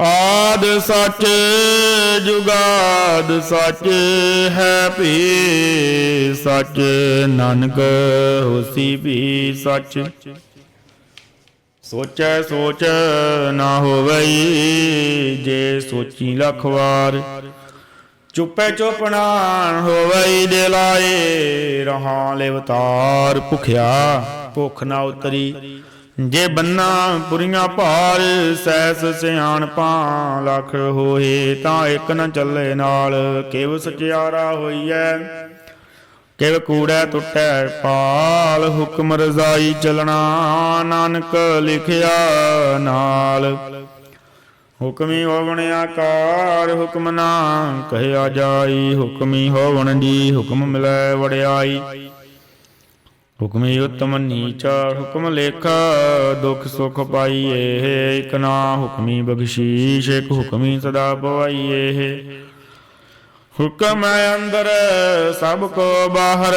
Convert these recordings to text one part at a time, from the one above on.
ਆਦ ਸੱਚ ਜੁਗਾਦ ਸੱਚ ਹੈ ਭੀ, ਸੱਚ ਨਾਨਕ ਹੋਸੀ ਭੀ ਸੱਚ। ਸੋਚੈ ਸੋਚ ਨਾ ਹੋਵਈ, ਜੇ ਸੋਚੀ ਲੱਖ ਵਾਰ। ਚੁੱਪੈ ਚੁੱਪਣਾ ਹੋਵਈ ਦੇ ਲਾਏ, ਰਹਾ ਅਵਤਾਰ ਭੁਖਿਆ, ਭੁੱਖ ਨਾ ਉਤਰੀ। ਜੇ ਬੰਨਾ ਪੁਰੀਆਂ ਭਾਰ ਸੈਸ ਸਿਆਣਪਾਂ ਲੱਖ ਹੋਏ ਤਾਂ ਇੱਕ ਨਾ ਚੱਲੇ ਨਾਲ। ਕਿਵ ਸਚਿਆਰਾ ਹੋਈਐ, ਕਿਵ ਕੂੜੈ ਟੁੱਟੈ ਪਾਲ ਹੁਕਮ ਰਜ਼ਾਈ ਚਲਣਾ ਨਾਨਕ ਲਿਖਿਆ ਨਾਲ। ਹੁਕਮੀ ਹੋਵਣ ਆਕਾਰ, ਹੁਕਮ ਨਾ ਕਹਿਆ ਜਾਈ। ਹੁਕਮੀ ਹੋਵਣ ਦੀ ਹੁਕਮ ਮਿਲੈ ਵੜਿਆਈ ਹੁਕਮੀ ਉਤਮ ਨੀਚ, ਹੁਕਮ ਲੇਖਾ, ਦੁਖ ਸੁਖ ਪਾਈਏ ਇਕ ਨਾ ਹੁਕਮੀ ਬਖਸ਼ੀਸ਼ ਇਕ ਹੁਕਮੀ ਸਦਾ ਪਵਾਈਏ। ਹੁਕਮ ਹੈ ਅੰਦਰ, ਸਭ ਕੋ ਬਾਹਰ,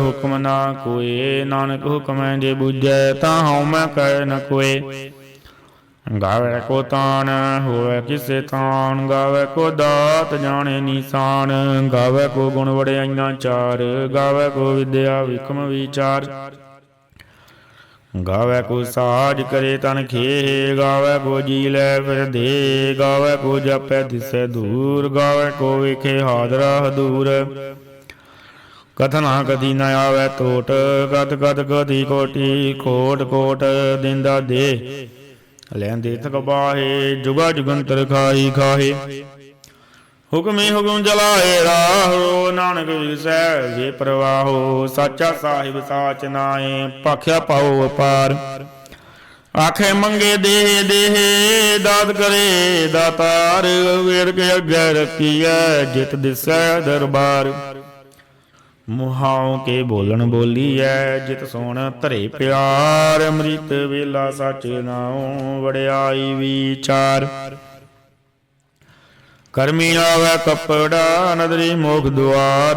ਹੁਕਮ ਨਾ ਕੋਏ, ਨਾਨਕ ਹੁਕਮ ਜੇ ਬੁਝੈ, ਤਾਂ ਹਉ ਮੈਂ ਕਹਿ ਨ ਕੋਏ। ਗਾਵੇ ਕੋ ਤਾਨ ਹੋਵੇ ਕਿਸੇ ਤਾਨ ਗਾਵੇ ਕੋ ਦਾਤ ਜਾਣੇ ਨੀਸਾਨ, ਗਾਵੇ ਕੋ ਗੁਣ ਵੜਿਆਈਆਂ ਚਾਰ, ਗਾਵੇ ਕੋ ਵਿਦਿਆ ਵਿਕਮ ਵਿਚਾਰ। ਗਾਵੇ ਕੋ ਸਾਜ ਕਰੇ ਤਨ ਖੇ ਗਾਵੇ ਕੋ ਜੀ ਲੈ ਫਿਰ ਦੇ, ਗਾਵੇ ਕੋ ਜਪੈ ਦਿਸੈ ਦੂਰ, ਗਾਵੇ ਕੋ ਵਿਖੇ ਹਾਜ਼ਰਾ ਹਦੂਰ। ਕਥਨਾ ਕਦੀ ਨ ਆਵੇ ਟੋਟ ਕਤ ਕਤ ਕਦੀ ਕੋਟੀ ਕੋਟ ਕੋਟ ਦਿੰਦਾ ਦੇ। ਲੈਂਦੇ ਥਕ ਬਾਹੇ ਜੁਗਾ ਜੁਗੰਤਰ ਖਾਈ ਖਾਹੇ। ਹੁਕਮੇ ਹੁਕਮ ਜਲਾਏ ਰਾਹੋ, ਨਾਨਕ ਵਿਸੈ ਜੇ ਪ੍ਰਵਾਹੋ, ਸਾਚਾ ਸਾਹਿਬ ਸਾਚ ਨਾਏ ਭਾਖਿਆ ਪਾਉ ਅਪਾਰ। ਆਖੇ ਮੰਗੇ ਦੇਹ ਦੇਹ, ਦਾਤ ਕਰੇ ਦਾਤਾਰ ਵੇਰ ਕੇ ਅੱਗੇ ਰੱਖੀਐ, ਜਿਤ ਦਿਸੈ ਦਰਬਾਰ। ਮੁਹਾਉ ਕੇ ਬੋਲਣ ਬੋਲੀ ਐ ਜਿਤ ਸੋਣ ਧਰੇ ਪਿਆਰ। ਅੰਮ੍ਰਿਤ ਵੇਲਾ ਸਚ ਨਾਉ ਵੜਿਆਈ ਵਿਚਾਰ। ਕਰਮੀ ਆਵੇ ਕਪੜਾ, ਨਦਰੀ ਮੋਖ ਦੁਆਰ।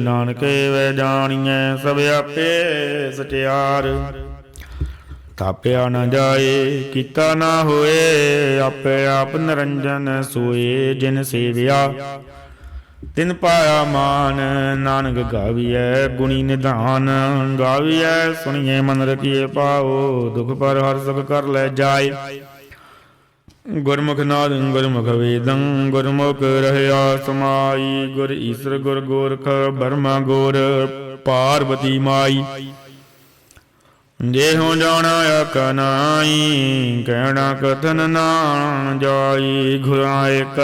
ਨਾਨਕੇ ਵੇ ਜਾਣੀਐ, ਸਭ ਆਪੇ ਸਟਿਆਰ। ਤਾਪਿਆ ਨਾ ਜਾਏ, ਕੀਤਾ ਨਾ ਹੋਏ, ਆਪੇ ਆਪ ਨਿਰੰਜਨ ਸੋਏ, ਜਿਨ ਸੇਵਿਆ। ਤਿਨ ਪਾਇਆ ਮਾਨ, ਨਾਨਕ ਗਾਵੀਐ, ਗੁਣੀ ਨਿਧਾਨ। ਗਾਵੀਐ ਸੁਣੀਏ ਮਨ ਰਖੀਏ ਪਾਓ ਦੁਖ ਪਰ ਹਰ ਸੁਖ ਕਰ ਲੈ ਜਾਏ। ਗੁਰਮੁਖ ਨਾਦੰ, ਗੁਰਮੁਖ ਵੇਦੰ, ਗੁਰਮੁਖ ਰਹਿਆ ਸਮਾਈ। ਗੁਰ ਈਸਰ, ਗੁਰ ਗੋਰਖ, ਬਰਮਾ ਗੋਰ ਪਾਰਵਤੀ ਮਾਈ। ਜੇ ਹੋ ਜਾਣਾ ਅਕਨਾਈ ਕਹਿਣਾ ਕਥਨ ਨਾ ਜਾਈ ਘੁਰਾ ਇੱਕ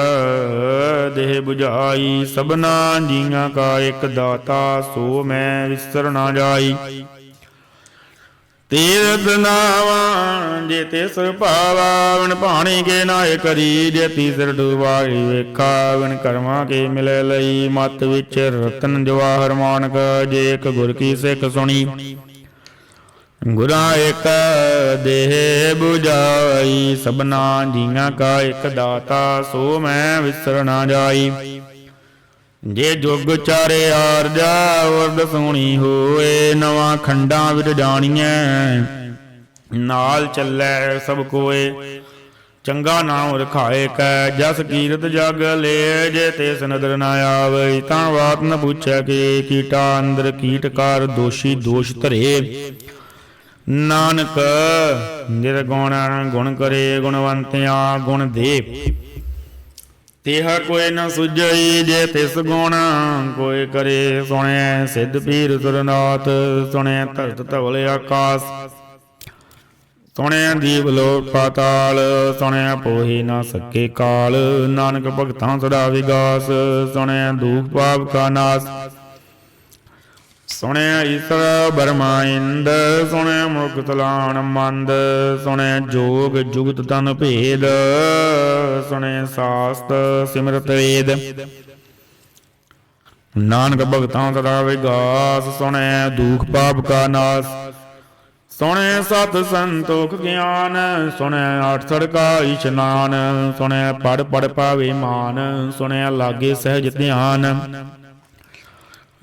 ਦੇਹ 부ਝਾਈ ਸਭਨਾ ਜੀਆਂ ਕਾ ਇੱਕ ਦਾਤਾ, ਸੋ ਮੈਂ ਵਿਸਰ ਨਾ ਜਾਈ। ਤੀਰਤ ਨਾਵਾ ਜੇ ਤਿਸ ਭਾਵਾ ਵਿਣ ਭਾਣੀ ਕੇ ਨਾਏ ਕਰੀ ਜੇ ਤੀਸਰ ਡੁਬਾਈ ਵੇਖਾ ਵਿਣ ਕਰਮਾਂ ਕੇ ਮਿਲੇ ਲਈ, ਮਤ ਵਿੱਚ ਰਤਨ ਜਵਾਹਰ ਮਾਨਕ, ਜੇ ਇੱਕ ਗੁਰ ਕੀ ਸਿੱਖ ਸੁਣੀ। ਗੁਰਾ ਇੱਕ ਦੇਹ 부ਜਾਈ ਸਭਨਾ ਜੀਆਂ ਕਾ ਇੱਕ ਦਾਤਾ, ਸੋ ਮੈਂ ਵਿਸਰ ਨਾ ਜਾਈ। ਜੇ ਜੁਗ ਚਾਰੇ ਆਰਜਾ ਵਰਦ ਸੋਣੀ ਹੋਏ, ਨਵਾਂ ਖੰਡਾਂ ਵਿੱਚ ਜਾਣੀਐ। ਨਾਲ ਚੱਲੈ ਸਭ ਕੋਏ, ਚੰਗਾ ਨਾਮ ਰਖਾਏ ਕੈ, ਜਸ ਕੀਰਤ ਜਗ ਲੈ, ਜੇ ਤਿਸ ਨਦਰ ਨਾ ਆਵੇ ਤਾਂ ਬਾਤ ਨ ਪੁੱਛੈ ਕਿ, ਕੀਟਾ ਅੰਦਰ ਕੀਟਕਾਰ ਦੋਸ਼ੀ ਦੋਸ਼ ਧਰੇ। ਨਾਨਕ ਨਿਰਗੁਣ ਗੁਣ ਕਰੇ ਗੁਣਵੰਤਿਆ ਗੁਣ ਦੇ ਤੇਹ ਕੋਈ ਨ ਸੁਝਈ ਜੇ ਤਿਸ ਗੁਣ, ਕੋਈ ਕਰੇ ਸੁਣੈ ਸਿੱਧ ਪੀਰ ਸੁਰਨਾਥ, ਸੁਣੈ ਧਰਤ ਧਵਲ ਆਕਾਸ। ਸੁਣੈ ਦੀਵ ਲੋਕ ਪਾਤਾਲ, ਸੁਣੈ ਪੋਹੀ ਨਾ ਸਕੇ ਕਾਲ। ਨਾਨਕ ਭਗਤਾਂ ਸਦਾ ਵਿਗਾਸ, ਸੁਣੈ ਦੂਖ ਪਾਪ ਕਾ ਨਾਸ। ਸੁਣਿਆ ਈਸਰ ਬਰਮਾ ਇੰਦ ਸੁਣਿਆ ਮੁਖ ਤਲਾਣ ਮੰਦ ਸੁਣਿਆ ਜੋਗ ਜੁਗਤ ਤਨ ਭੇਦ ਸੁਣਿਆ ਸਾਸਤ ਸਿਮਰਤ ਵੇਦ। ਨਾਨਕ ਭਗਤਾਂ ਤਦਾ ਵਿਗਾਸ ਸੁਣਿਆ ਦੁਖ ਪਾਪ ਕਾ ਨਾਸ, ਸੁਣੈ ਸਤ ਸੰਤੋਖ ਗਿਆਨ, ਸੁਣੈ ਆਠ ਸੜਕਾ ਇਸ਼ਨਾਨ ਸੁਣਿਆ ਪੜ ਪੜ ਪਾਵੇ ਮਾਨ ਸੁਣਿਆ ਲਾਗੇ ਸਹਿਜ ਧਿਆਨ।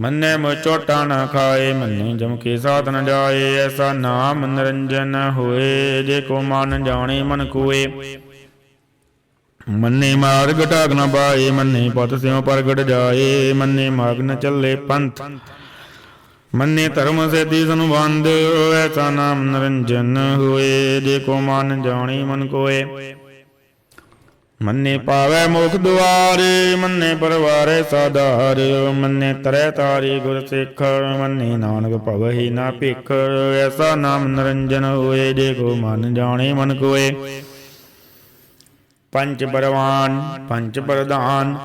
ਮੰਨੇ ਮੋ ਚੋਟਾ ਨਾ ਖਾਏ, ਮੰਨੇ ਜਮ ਕੇ ਸਾਥ ਨ ਜਾਏ, ਐਸਾ ਨਾਮ ਨਿਰੰਜਨ ਹੋਏ, ਜੇ ਕੋ ਮਨ ਜਾਣੇ ਮਨ ਕੋਏ। ਮੰਨੇ ਮਾਰਗ ਢਾਕ ਨ ਪਾਏ ਮੰਨੇ ਪਤ ਸਿਉ ਪ੍ਰਗਟ ਜਾਏ, ਮੰਨੇ ਮਾਰਗ ਨ ਚੱਲੇ ਪੰਥ। ਮੰਨੇ ਧਰਮ ਸੇਤੀ ਸੰਬੰਧ ਐਸਾ ਨਾਮ ਨਿਰੰਜਨ ਹੋਏ, ਜੇ ਕੋ ਮਨ ਜਾਣੇ ਮਨ ਕੋਏ। ਮੰਨੇ ਪਾਵੈ ਮੁਖ ਦੁਆਰੇ, ਮੰਨੇ ਪਰਵਾਰੇ ਸਾਧਾਰ, ਮੰਨੇ ਤਰੈ ਤਾਰੀ ਗੁਰ ਸਿੱਖ, ਮੰਨੇ ਨਾਨਕ ਭਵਹਿ ਨਾ ਭਿਖ, ਐਸਾ ਨਾਮ ਨਿਰੰਜਨ ਹੋਏ, ਜੇ ਕੋ ਮਨ ਜਾਣੇ ਮਨ ਕੋਏ। ਪੰਚ ਪਰਵਾਨ ਪੰਚ ਪ੍ਰਧਾਨ,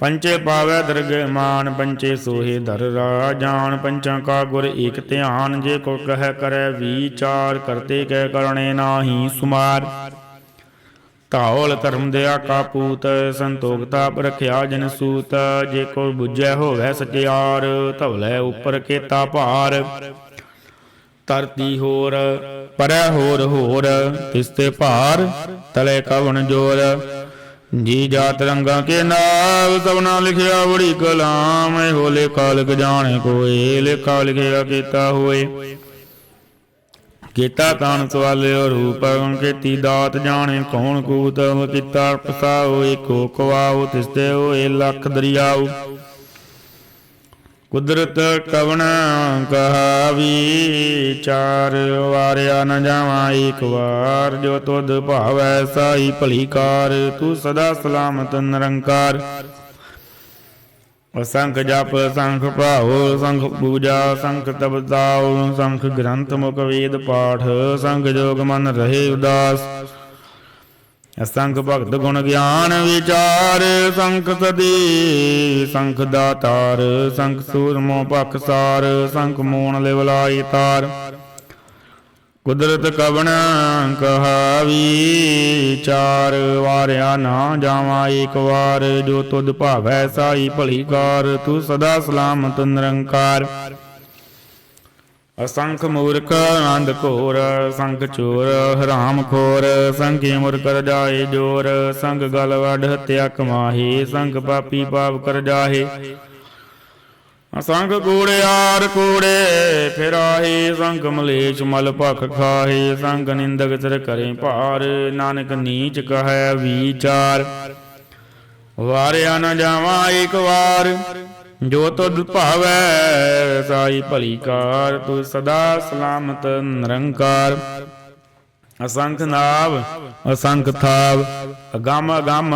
ਪੰਚੇ ਪਾਵੈ ਦਰਗ ਮਾਨ, ਪੰਚੇ ਸੋਹੇ ਧਰ ਰਾਜਾਨ, ਪੰਚਾਂ ਕਾ ਗੁਰ ਏਕ ਧਿਆਨ, ਜੇ ਕੋ ਕਹਿ ਕਰੈ ਵਿਚਾਰ, ਕਰਤੇ ਕਹਿ ਕਰਣੇ ਨਾਹੀ ਸੁਮਾਰ। ਧੌਲ ਧਰਮ ਦਿਆ ਕਾਪੂਤ ਸੰਤੋਖ ਤਾਪ ਰਖਿਆ ਜਨ ਸੂਤ। ਜੇ ਕੋ ਬੁਝੈ ਹੋਵੇ ਸਚਿਆਰ ਧਵਲੇ ਉੱਪਰ ਕੇਤਾ ਭਾਰ। ਧਰਤੀ ਹੋਰ, ਪਰੈ ਹੋਰ ਹੋਰ, ਤਿਸ ਤੇ ਭਾਰ, ਤਲੇ ਕਵਣ ਜੋਰ। ਜੀ ਜਾਤ ਰੰਗਾ ਕੇ ਨਾਮ ਸਭਨਾ ਲਿਖਿਆ ਬੜੀ ਕਲਾਮ। ਹੋਲੇ ਕਾਲਕ ਜਾਣੇ ਕੋਏ, ਲੇਖਾ ਲਿਖਿਆ ਕੀਤਾ ਹੋਏ। ਕੀਤਾ ਤਾਨ ਸਵਾਲਿਓ ਰੂਪ ਕੀਤੀ ਦਾਤ ਜਾਣੇ, ਕੌਣ ਕੂਤ ਕੀਤਾ ਪਸਾਓ, ਏਕੋ ਕਵਾਓ ਤਿਸਤੇ ਹੋਏ ਲੱਖ ਦਰਿਆਉ ਕੁਦਰਤ ਕਵਣ ਕਹਾਵੀ, ਚਾਰ ਵਾਰਿਆ ਨ ਜਾਵਾਂ, ਏਕ ਵਾਰ ਜੋ ਤੁਧ ਭਾਵੈ ਸਾਈ ਭਲੀਕਾਰ ਤੂੰ ਸਦਾ ਸਲਾਮਤ ਨਿਰੰਕਾਰ। ਅਸੰਖ ਜਪ ਸੰਖ ਭਾਉ ਸੰਖ ਪੂਜਾ ਸੰਖ ਤਪਤਾਉ ਸੰਖ ਗ੍ਰੰਥ ਮੁਖ ਵੇਦ ਪਾਠ ਸੰਖ ਜੋਗ ਮਨ ਰਹੇ ਉਦਾਸ। ਅਸੰਖ ਭਗਤ ਗੁਣ ਗਿਆਨ ਵਿਚਾਰ ਸੰਖ ਸਦੀ ਸੰਖ ਦਾਤਾਰ ਸੰਖ ਸੂਰਮੋ ਪਖਸਾਰ ਸੰਖ ਮੋਣ ਲਿਵਲਾਈ ਤਾਰ। ਕੁਦਰਤ ਕਵਣ ਕਹਾਵੀ? ਚਾਰ ਵਾਰਿਆ ਨਾ ਜਾਵਾਂ ਏਕ ਵਾਰ, ਜੋ ਤੁਧ ਭਾਵੈ ਸਾਈ ਭਲੀ ਕਾਰ, ਤੂੰ ਸਦਾ ਸਲਾਮਤ ਨਿਰੰਕਾਰ। ਅਸੰਖ ਮੂਰਖ ਆਂਧ ਘੋਰ ਸੰਖ ਚੋਰ ਹਰਾਮ ਖੋਰ ਸੰਖੇ ਮੁਰ ਕਰ ਜਾਏ ਜੋਰ, ਸੰਗ ਗਲ ਵਡ ਹਤਿਆ ਕਮਾਹੇ ਸੰਗ ਪਾਪੀ ਪਾਪ ਕਰ ਜਾਹੇ। ਅਸੰਗ ਕੂੜਿਆਰ ਕੂੜੇ, ਫਿਰਾਹੇ ਸੰਗ ਮਲੇਸ਼ ਮਲ ਭਖ ਖਾਹੇ, ਸੰਗ ਨਿੰਦਕ ਸਿਰ ਕਰੇ ਭਾਰ, ਨਾਨਕ ਨੀਚ ਕਹੈ ਵਿਚਾਰ। ਵਾਰਿਆ ਨ ਜਾਵਾਂ ਏਕ ਵਾਰ, ਜੋ ਤੁਧ ਭਾਵੈ ਸਾਈ ਭਲੀ ਕਾਰ ਤੂੰ ਸਦਾ ਸਲਾਮਤ ਨਿਰੰਕਾਰ। ਅਸੰਖ ਨਾਵ, ਅਸੰਖ ਥਾਵ, ਅਗੰਮ ਅਗਮ,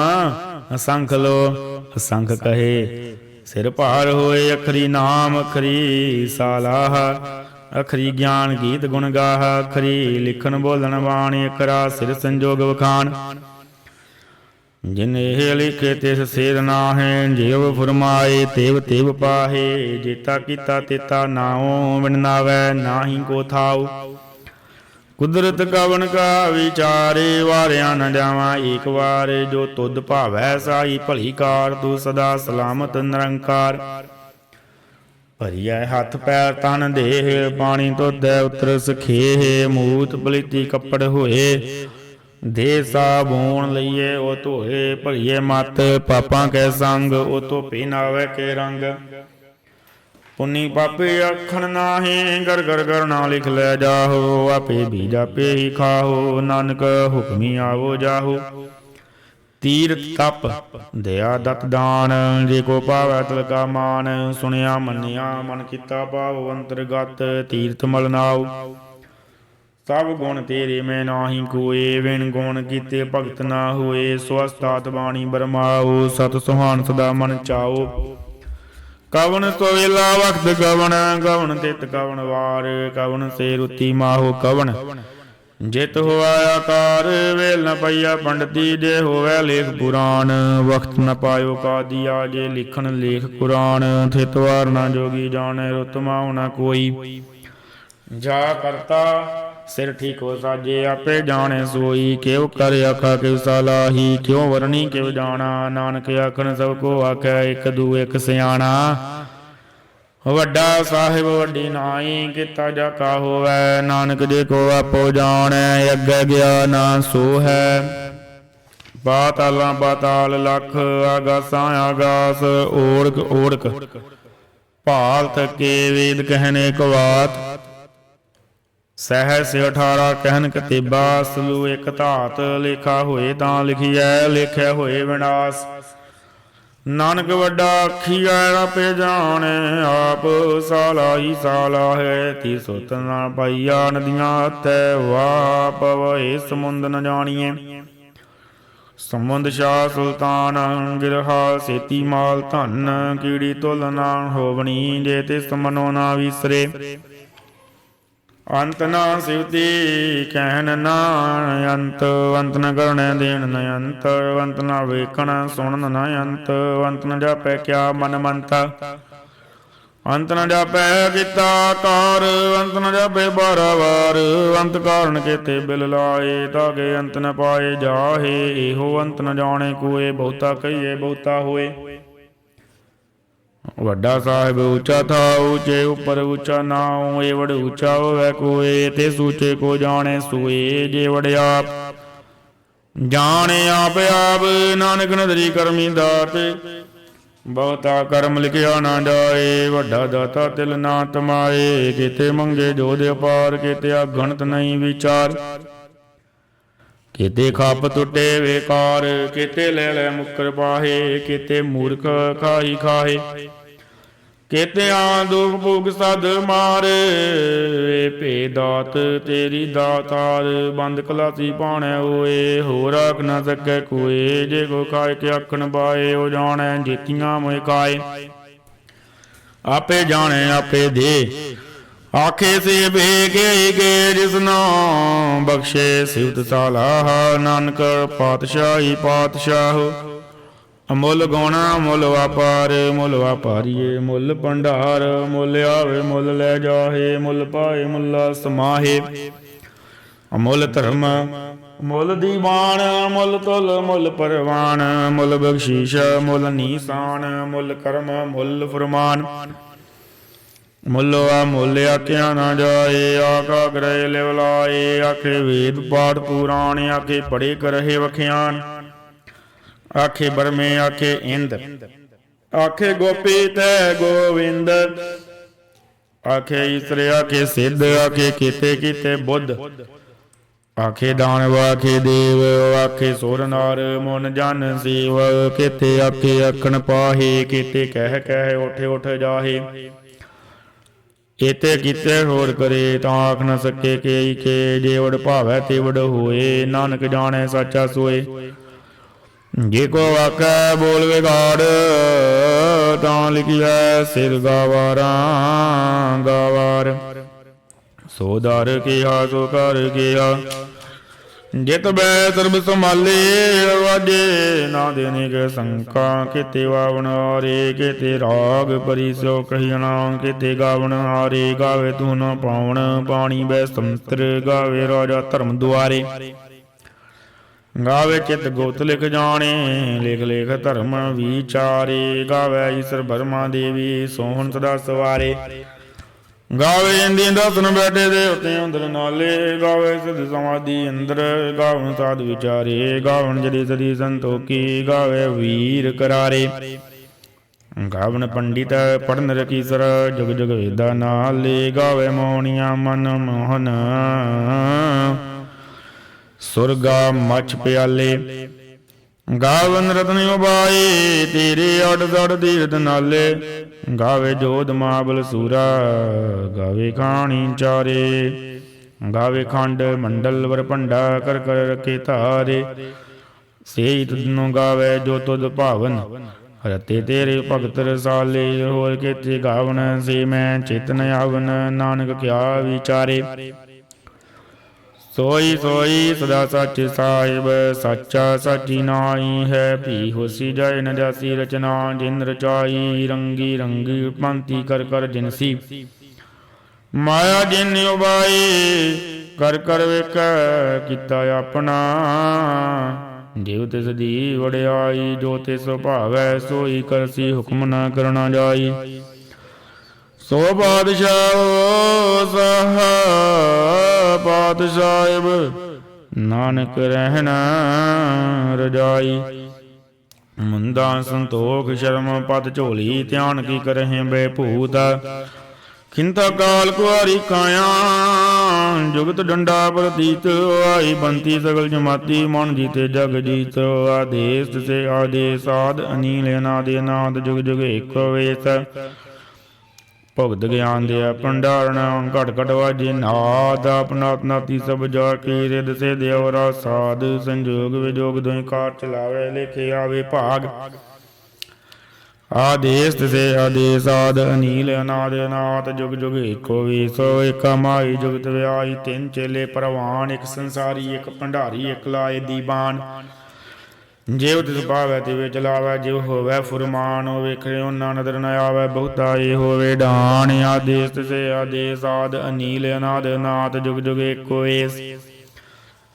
ਅਸੰਖ ਲੋ, ਅਸੰਖ ਕਹੇ। ਸਿਰ ਭਾਰ ਹੋਏ ਅਖਰੀ ਨਾਮ, ਅਖਰੀ ਸਾਲਾਹ, ਅਖਰੀ ਗਿਆਨ ਗੀਤ ਗੁਣ ਗਾਹ, ਅਖਰੀ ਲਿਖਣ ਬੋਲਣ ਬਾਣੀ ਅਕਰਾ ਸਿਰ ਸੰਜੋਗ ਵਖਾਨ ਜਿਨ ਇਹ ਲਿਖੇ ਤਿਸ ਸਿਰ ਨਾਹੈ, ਜਿਵ ਫਰਮਾਏ, ਤੇਵ ਤੇਵ ਪਾਹੇ, ਜੇਤਾ ਕੀਤਾ ਤੇਤਾ ਨਾਉ, ਬਿਨ ਨਾਵੈ, ਨਾਹੀ ਕੋ ਥਾਉ। ਕੁਦਰਤ ਕਵਨ ਕਾ ਵਿਚਾਰੇ ਵਾਰਿਆ ਨ ਜਾਵਾਂ ਏਕ ਵਾਰ ਜੋ ਤੁਧ ਭਾਵੈ ਸਾਈ, ਭਲੀ ਕਾਰ ਤੂੰ ਸਦਾ ਸਲਾਮਤ ਨਿਰੰਕਾਰ। ਭਰੀਐ ਹੱਥ ਪੈਰ ਤਨ ਦੇਹ, ਪਾਣੀ ਤੁਧੈ ਉਤਰ ਸਖੇਹ, ਮੂਤ ਪਲੀਤੀ ਕੱਪੜ ਹੋਏ। ਦੇ ਸਾਬੂਣ ਲਈਏ, ਉਹ ਧੋਏ ਭਰੀਏ ਮਤ, ਪਾਪਾਂ ਕੈ ਸੰਗ, ਉਹ ਧੋਪੀ ਨਾਵੇ ਕੇ ਰੰਗ। ਪੁੰਨੀ ਪਾਪੇ ਆਖਣ ਨਾਹੀ, ਗਰ ਗਰ ਗਰ ਨਾ ਲਿਖ ਲੈ ਜਾਹੋ, ਆਪੇ ਵੀ ਜਾਪੇ ਹੀ ਖਾਹੋ, ਨਾਨਕ ਹੁਕਮੀ ਆਵੋ ਜਾਹੋ। ਤੀਰ ਤਪ, ਦਇਆ ਦਤ ਦਾਨ, ਜੇ ਕੋ ਪਾਵੈ ਤਲਕਾ ਮਾਨ, ਸੁਣਿਆ ਮੰਨਿਆ ਮਨ ਕੀਤਾ ਭਾਵ ਅੰਤਰਗਤ ਤੀਰਥ ਮਲ ਨਾਉ। ਸਭ ਗੁਣ ਤੇਰੇ ਮੈਂ ਨਾਹੀ ਕੋਏ ਵਿਣ ਗੁਣ ਕੀਤੇ ਭਗਤ ਨਾ ਹੋਏ ਸਵਸਤਾਤ ਬਾਣੀ ਬਰਮਾਓ ਸਤ ਸੁਹਾਨ ਸਦਾ ਮਨ ਚਾਓ ਕਵਨ ਸੋਵੇਲਾ ਵਖਤ ਕਵਨ ਕਵਨ ਤਿਤ ਕਵਣ ਵਾਰ ਕਵਨ ਸੇ ਰੁਤੀ ਮਾਹੋ ਕਵਨ ਜਿਤ ਹੋਆ ਆਕਾਰ, ਵੇਲ ਨ ਪਈਆ ਪੰਡਤੀ, ਜੇ ਹੋਵੇ ਲੇਖ ਪੁਰਾਣ, ਵਖਤ ਨ ਪਾਇਓ ਕਾਦੀਆ, ਜੇ ਲਿਖਣ ਲੇਖ ਕੁਰਾਨ, ਥਿਤ ਵਾਰ ਨਾ ਜੋਗੀ ਜਾਣੈ ਰਤਮਾ ਹੋਣਾ ਕੋਈ। ਜਾ ਕਰਤਾ ਸਿਰ ਠੀਕ ਹੋ ਸਾਜੇ, ਆਪੇ ਜਾਣੇ ਸੋਈ, ਕਿਉ ਕਰ ਆਖਾ ਕਿਉ ਸਲਾਹੀ, ਕਿਉ ਵਰਣੀ ਕਿਉ ਜਾਣਾ, ਨਾਨਕ ਆਖਣ ਸਭ ਕੋ ਆਖੈ ਇੱਕ ਦੂ ਇੱਕ ਸਿਆਣਾ। ਵੱਡਾ ਸਾਹਿਬ ਵੱਡੀ ਨਾਈ ਕੀਤਾ ਜਾ ਕਾ ਹੋਵੈ, ਨਾਨਕ ਜੇ ਕੋ ਆਪੋ ਜਾਣੈ, ਅੱਗੇ ਗਿਆ ਨਾ ਸੋ ਹੈ। ਪਾਤਾਲਾਂ ਪਾਤਾਲ ਲਖ, ਆਗਾਸਾਂ ਆਗਾਸ, ਓੜਕ ਓੜਕ। ਭਾਲ ਕੇ ਵੇਦ ਕਹਿਨੇ ਕਵਾਤ ਸਹਿ ਸੇ 18 ਕਹਿਨ ਕਤੇਬਾ ਸਲੂ ਇੱਕ ਧਾਤ, ਲੇਖਾ ਹੋਏ ਤਾਂ ਲਿਖੀਐ ਲਿਖਿਆ ਹੋਏ ਵਿਨਾਸ਼। ਨਾਨਕ ਵੱਡਾ ਆਖੀਐ, ਆਪੇ ਜਾਣੈ, ਆਪ ਸਾਲਾ ਹੀ ਸਾਲਾ ਹੈ ਤੀ ਸੁਤ ਨਾ ਪਾਈਆ ਨਦੀਆਂ ਤੈ ਵਾ ਪਵਏ ਸਮੁੰਦ ਨ ਜਾਣੀਐ। ਸਮੁੰਦ ਸ਼ਾਹ ਸੁਲਤਾਨ, ਗਿਰਹਾ ਸੇਤੀ ਮਾਲ ਧਨ, ਕੀੜੀ ਤੁਲ ਹੋਵਣੀ, ਜੇ ਤੇ ਸਮਨੋ ਨਾ ਵਿਸਰੇ। ਅੰਤ ਨਾ ਸਿਵਤੀ ਕਹਿਨ ਨਾ ਅੰਤ। ਅੰਤ ਨ ਕਰਣੇ ਦੇਣ ਨ ਅੰਤ। ਅੰਤ ਨ ਵੇਖਣ ਸੁਣਨ ਨ ਅੰਤ। ਅੰਤ ਨ ਜਾਪੈ ਕਿਆ ਮਨ ਮੰਤਾ। ਅੰਤ ਨ ਜਾਪੈ ਕੀਤਾ ਕਾਰ। ਅੰਤ ਨ ਜਾਪੈ ਬਾਰਾਵਾਰ ਅੰਤ ਕਾਰਨ ਕੇਤੇ ਬਿਲ ਲਾਏ, ਤਾਗੇ ਅੰਤ ਨ ਪਾਏ ਜਾਹੇ। ਇਹੋ ਅੰਤ ਨ ਜਾਣੇ ਕੋਏ, ਬਹੁਤਾ ਕਹੀਏ, ਬਹੁਤਾ ਹੋਏ। ਵੱਡਾ ਸਾਹਿਬ ਉੱਚਾ ਥਾ ਉੱਚੇ ਉਪਰ ਉੱਚਾ ਨਾਉ ਏ ਉੱਚਾ ਹੋਵੇ ਕੋਏ, ਤੇ ਸੂਚੇ ਕੋ ਜਾਣੇ ਸੂਏ, ਜੇ ਵੜਿਆ ਜਾਣੇ ਆਪ ਆਪ, ਨਾਨਕ ਨਦਰੀ ਕਰਮੀ ਦਾਤ। ਬਹੁਤਾ ਕਰਮ ਲਿਖਿਆ ਨਾ ਜਾਏ, ਵੱਡਾ ਦਾਤਾ ਤਿਲ ਨਾ ਤਮਾਏ। ਕਿਤੇ ਮੰਗੇ ਜੋਦ ਪਾਰ ਕਿਤੇ ਅਗਣਤ ਨਹੀਂ ਵਿਚਾਰ। ਕਿਤੇ ਖੱਪ ਟੁੱਟੇ ਵੇਕਾਰ, ਕਿਤੇ ਲੈ ਲੈ ਮੁਕਰ ਪਾਹੇ, ਕਿਤੇ ਮੂਰਖ ਖਾਈ ਖਾਹੇ। ਕਿਤੇ ਦੁਖ ਭੁਗ ਸਦ ਮਾਰ ਭੇ ਦਾਤ ਤੇਰੀ ਦਾਤਾਰ, ਬੰਦ ਕਲਾਸੀ ਪਾਣੈ ਓਏ ਹੋਰ ਆਖ ਨਾ ਸਕੈ ਕੋਏ, ਜੇ ਕੋ ਕਾਇ ਕੇ ਆਖਣ ਬਾਏ, ਉਹ ਜਾਣੈ ਜੀਤੀਆਂ ਮੋਇ ਕਾਏ। ਆਪੇ ਜਾਣੈ, ਆਪੇ ਦੇ, ਆਖੇ ਸੇ ਭੇਗੇ ਕੇ ਜਿਸਨੋ ਬਖਸ਼ੇ ਸਿਵਤ ਸਾਲਾਹ ਨਾਨਕ ਪਾਤਸ਼ਾਹੀ ਪਾਤਸ਼ਾਹ। ਮੁੱਲ ਗੋਣਾ ਮੁੱਲ ਵਪਾਰ, ਮੁੱਲ ਵਾਪਾਰੀਏ, ਮੁੱਲ ਭੰਡਾਰ, ਮੁੱਲ ਆਵੇ, ਮੁੱਲ ਲੈ ਜਾਹੇ, ਮੁੱਲ ਪਾਏ, ਮੁੱਲਾ ਸਮਾਹੇ। ਅਮੁੱਲ ਧਰਮ, ਮੁੱਲ ਦੀਵਾਨ, ਮੁੱਲ ਤੁਲ, ਮੁੱਲ ਪਰਵਾਨ, ਮੁੱਲ ਬਖਸ਼ੀਸ਼, ਮੁੱਲ ਨੀਸਾਨ, ਮੁੱਲ ਕਰਮ, ਮੁੱਲ ਫਰਮਾਨ। ਮੁੱਲ ਆ ਮੁੱਲ ਆਖਿਆ ਨਾ ਜਾਏ ਆਕਾ ਗ੍ਰਹਿ ਲਿਵ ਆਖੇ ਵੇਦ ਪਾਠ ਪੁਰਾਣ, ਆਖੇ ਪੜੇ ਕਰਹਿ ਵਖਿਆਨ। ਆਖੇ ਬਰਮੇ, ਆਖੇ ਇੰਦ। ਆਖੇ ਗੋਪੀ ਤੈ ਗੋਵਿੰਦ। ਆਖੇ ਈਸਰ ਆਖੇ ਸਿੱਧ, ਆਖੇ ਕੀਤੇ ਕੀਤੇ ਬੁੱਧ। ਆਖੇ ਦਾਨਵ, ਆਖੇ ਦੇਵ, ਆਖੇ ਸੁਰ ਨਰ ਮਨ ਜਨ ਸੀਵ। ਕੀਤੇ, ਆਖੇ ਅਖਣ ਪਾਹੇ, ਕੀਤੇ ਕਹਿ ਕਹਿ ਉਠ ਉਠ ਜਾਹੇ। ਇਤੇ ਕੀਤੇ ਹੋਰ ਕਰੇ ਤਾਂ ਆਖ ਨ ਸਕੇ ਕੇ ਕੇ ਜੇ ਭਾਵੈ, ਤੇ ਹੋਏ। ਨਾਨਕ ਜਾਣੈ, ਸਾਚਾ ਸੋਏ। ਜੇ ਕੋ ਆਕੈ ਬੋਲ ਵਿਗਾੜ, ਤਾਂ ਲਿਖਿਆ ਸਿਰ ਗਾਵਾਰਾਂ ਗਾਵਾਰ। ਸੋ ਦਰ ਕੀਆ, ਸੋ ਕਰ ਕੀਆ। ਜਿਤ ਬੈ ਸਰਬ ਸੰਭਾਲੇ ਵਾਜੇ ਨਾ ਦੇਨੇ ਕੇ ਸੰਕਾ। ਕਿਤੇ ਵਾਵਣ ਹਾਰੇ, ਕਿਤੇ ਰਾਗ ਪਰੀ ਸੋ ਕਹਿਣਾ। ਕਿਤੇ ਗਾਵਣ ਹਾਰੇ, ਗਾਵੇ ਤੂੰ ਨਾ ਪਾਉਣ ਪਾਣੀ ਬੈ ਸੰਤਰ, ਗਾਵੇ ਰਾਜਾ ਧਰਮ ਦੁਆਰੇ। ਗਾਵੇ ਚਿਤ ਗੁਪਤ ਲਿਖ ਜਾਣੇ, ਲਿਖ ਲਿਖ ਧਰਮ ਵਿਚਾਰੇ। ਗਾਵੇ ਈਸ਼ਰ ਬਰਮਾ ਦੇਵੀ, ਸੋਹਣ ਸਦਾ ਸਵਾਰੇ। ਗਾਵੇ ਇੰਦੀ ਦਸਨ ਬੈਠੇ ਦੇ ਉਤੇ ਅੰਦਰ ਨਾਲੇ। ਗਾਵੇ ਸਿਧ ਸਮਾਧੀ ਅੰਦਰ ਗਾਵਨ ਸਾਧ ਵਿਚਾਰੇ। ਗਾਵਨ ਜਦੀ ਸਦੀ ਸੰਤੋਖੀ, ਗਾਵੇ ਵੀਰ ਕਰਾਰੇ। ਗਾਵਨ ਪੰਡਿਤ ਪੜਨ ਰਕੀਸਰ ਜਗ ਜਗ ਵੇਦਾ ਨਾਲੇ। ਗਾਵੇ ਮੋਣੀਆਂ ਮਨ ਮੋਹਨ। ਸੁਰਗਾ ਮਛ ਪਿਆਲੇ। ਗਾਵਨ ਰਤਨ ਉਬਾਏ ਤੇਰੇ ਅੜ ਦੜ ਦੀਰਦ ਨਾਲੇ। ਗਾਵੇ ਜੋਧ ਮਾਬਲ ਸੂਰਾ, ਗਾਵੇ ਖਾਣੀ ਚਾਰੇ। ਗਾਵੇ ਖੰਡ ਮੰਡਲ ਵਰ ਭੰਡਾ, ਕਰ ਕਰ ਰਕੇ ਧਾਰੇ। ਸੇਈ ਤੁਧਨੋ ਗਾਵੇ ਜੋ ਤੁਧ ਭਾਵਨ। ਰਤੇ ਤੇਰੇ ਭਗਤ ਰਸਾਲੇ, ਹੋਰ ਕੇਤੇ ਗਾਵਨ। ਸੇ ਮੈਂ ਚੇਤਨ ਆਵਨ, ਨਾਨਕ ਕਿਆ ਵਿਚਾਰੇ। ਸੋਈ ਸੋਈ ਸਦਾ ਸੱਚ ਸਾਹਿਬ, ਸੱਚਾ ਸਾਚੀ ਨਾਈ ਹੈ। ਭੀ ਹੋਸੀ ਜਾਏ ਨ ਜਾਸੀ ਰਚਨਾ, ਜਿਨ ਰਚਾਈ ਰੰਗੀ ਰੰਗੀ ਪੰਤੀ ਕਰ ਕਰ ਜਿਨਸੀ ਮਾਇਆ ਜਿਨ ਉਬਾਈ ਕਰ ਕਰ ਵੇਖ, ਕੀਤਾ ਆਪਣਾ। ਜਿਵ ਤਿਸ ਦੀ ਵਡਿਆਈ, ਜੋ ਤਿਸ ਭਾਵੈ, ਸੋਈ ਕਰਸੀ ਹੁਕਮ ਨਾ ਕਰਨਾ ਜਾਈ। ਸੋ ਪਾਤਸ਼ਾਹ ਸਹ ਪਾਤਸ਼ਾਹਿਬ ਨਾਨਕ ਰਹਿਣਾ ਰਜਾਈ। ਮੁੰਦਾ ਸੰਤੋਖ ਸ਼ਰਮ ਪਦ ਝੋਲੀ, ਧਿਆਨ ਕੀ ਕਰਹਿ ਬੇ ਖਿੰਤਾ ਕਾਲ ਕੁਆਰੀ ਕਾਇਆ, ਜੁਗਤ ਡੰਡਾ ਪ੍ਰਤੀਤ। ਆਈ ਬੰਤੀ ਸਗਲ ਜਮਾਤੀ, ਮਨ ਜੀਤੇ ਜਗ ਜੀਤ। ਆਦੇਸ ਸੇ ਆਦੇਸ, ਆਦ ਅਨੀਲ ਅਨਾਦ ਅਨਾਦ ਜੁਗ ਜੁਗ ਏਕੋ ਵੇਸ। ਭਗਤ ਗਿਆਨ ਦੇ ਭੰਡਾਰਣ ਘਟ ਘਟ ਵਾਜੇ, ਨਾਦ ਆਪਨਾਤ ਨਾਤੀ ਸਭ ਜਾ ਕੀ ਰਿਦ ਸੇ ਦੇਵਰਾ ਸਾਧ ਸੰਜੋਗ ਵਿਜੋਗ ਦੋਇ ਕਾਰ ਚਲਾਵੇ, ਲਿਖੇ ਆਵੇ ਭਾਗ। ਆਦੇਸ ਤੇ ਆਦੇਸ ਆਦ, ਅਨੀਲ ਅਨਾਦ ਅਨਾਤ ਜੁਗ ਜੁਗ ਏਕੋ ਵੀਸੋ, ਏਕ ਮਾਈ ਜੁਗਤ ਵਿਆਈ ਤਿੰਨ ਚੇਲੇ, ਪ੍ਰਵਾਨ, ਇੱਕ ਸੰਸਾਰੀ, ਇੱਕ ਭੰਡਾਰੀ, ਇੱਕ ਲਾਏ ਦੀਵਾਨ ਜਿਵ ਤਿਸ ਭਾਵੈ ਤਿਵੇ ਚਲਾਵੈ ਜਿਵ ਹੋਵੈ ਫੁਰਮਾਨ ਵੇਖੇ ਉਹਨਾਂ ਨਦਰ ਨ ਆਵੈ, ਬਹੁਤਾ ਏ ਹੋਵੇ ਡਾਨ ਆਦੇਸ ਤਿਸੇ ਆਦੇਸ, ਆਦ, ਅਨੀਲ, ਅਨਾਦ ਨਾਥ ਜੁਗ ਜੁਗ ਏਕੋ ਏਸ।